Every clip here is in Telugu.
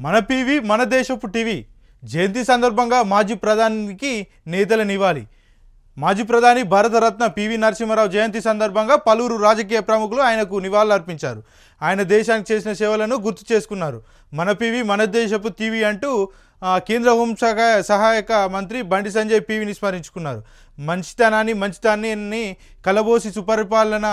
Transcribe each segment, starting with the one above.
మన పీవీ మన దేశపు టీవీ జయంతి సందర్భంగా మాజీ ప్రధానికి నేతలనివ్వాలి మాజీ ప్రధాని భారతరత్న పివి నరసింహారావు జయంతి సందర్భంగా పలువురు రాజకీయ ప్రముఖులు ఆయనకు నివాళులర్పించారు ఆయన దేశానికి చేసిన సేవలను గుర్తు చేసుకున్నారు. మన పివి మన దేశపు టీవీ అంటూ కేంద్ర హోంశాఖ సహాయక మంత్రి బండి సంజయ్ పివిని స్మరించుకున్నారు. మంచితనాన్ని మంచితనాన్ని కలబోసి సుపరిపాలన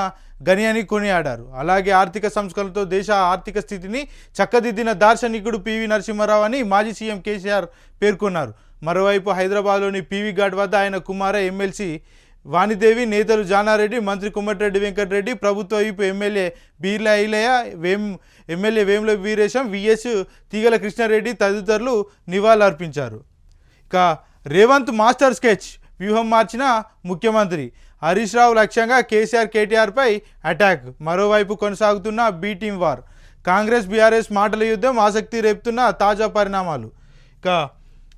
గని అని కొనియాడారు. అలాగే ఆర్థిక సంస్కరణలతో దేశ ఆర్థిక స్థితిని చక్కదిద్దిన దార్శనికుడు పివి నరసింహారావు అని మాజీ సీఎం కేసీఆర్ పేర్కొన్నారు. మరోవైపు హైదరాబాద్లోని పీవీ ఘాట్ వద్ద ఆయన కుమార ఎమ్మెల్సీ వాణిదేవి నేతలు జానారెడ్డి మంత్రి కుమ్మటిరెడ్డి వెంకటరెడ్డి ప్రభుత్వ వైపు ఎమ్మెల్యే బీర్ల ఐలయ్య వేం ఎమ్మెల్యే వేముల వీరేశం విఎస్ తీగల కృష్ణారెడ్డి తదితరులు నివాళులర్పించారు. ఇక రేవంత్ మాస్టర్ స్కెచ్ వ్యూహం మార్చిన ముఖ్యమంత్రి. హరీష్ రావు లక్ష్యంగా కేసీఆర్ కేటీఆర్పై అటాక్. మరోవైపు కొనసాగుతున్న బీటీం వార్. కాంగ్రెస్ బీఆర్ఎస్ మాటల యుద్ధం ఆసక్తి రేపుతున్న తాజా పరిణామాలు. ఇక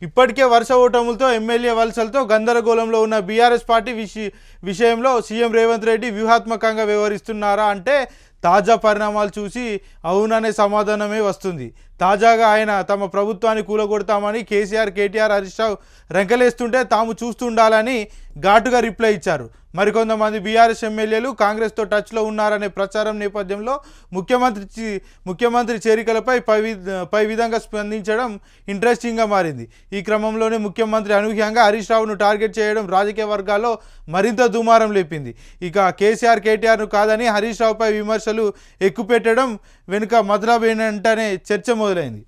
ఇప్పటికే వరుస ఓటములతో ఎమ్మెల్యే వలసలతో గందరగోళంలో ఉన్న బీఆర్ఎస్ పార్టీ విషి విషయంలో సీఎం రేవంత్ రెడ్డి వ్యూహాత్మకంగా వ్యవహరిస్తున్నారా అంటే తాజా పరిణామాలు చూసి అవుననే సమాధానమే వస్తుంది. తాజాగా ఆయన తమ ప్రభుత్వాన్ని కూలగొడతామని కేసీఆర్ కేటీఆర్ హరీష్ రావు రెంకలేస్తుంటే తాము చూస్తుండాలని ఘాటుగా రిప్లై ఇచ్చారు. మరికొంతమంది బీఆర్ఎస్ ఎమ్మెల్యేలు కాంగ్రెస్తో టచ్లో ఉన్నారనే ప్రచారం నేపథ్యంలో ముఖ్యమంత్రి చి- ముఖ్యమంత్రి చేరికలపై పై పై విధంగా స్పందించడం ఇంట్రెస్టింగ్గా మారింది. ఈ క్రమంలోనే ముఖ్యమంత్రి అనూహ్యంగా హరీష్ రావును టార్గెట్ చేయడం రాజకీయ వర్గాల్లో మరింత దుమారం లేపింది. ఇక కేసీఆర్ కేటీఆర్ను కాదని హరీష్ రావుపై విమర్శలు ఎక్కుపెట్టడం వెనుక మతలబ్ చర్చ మొదలైంది.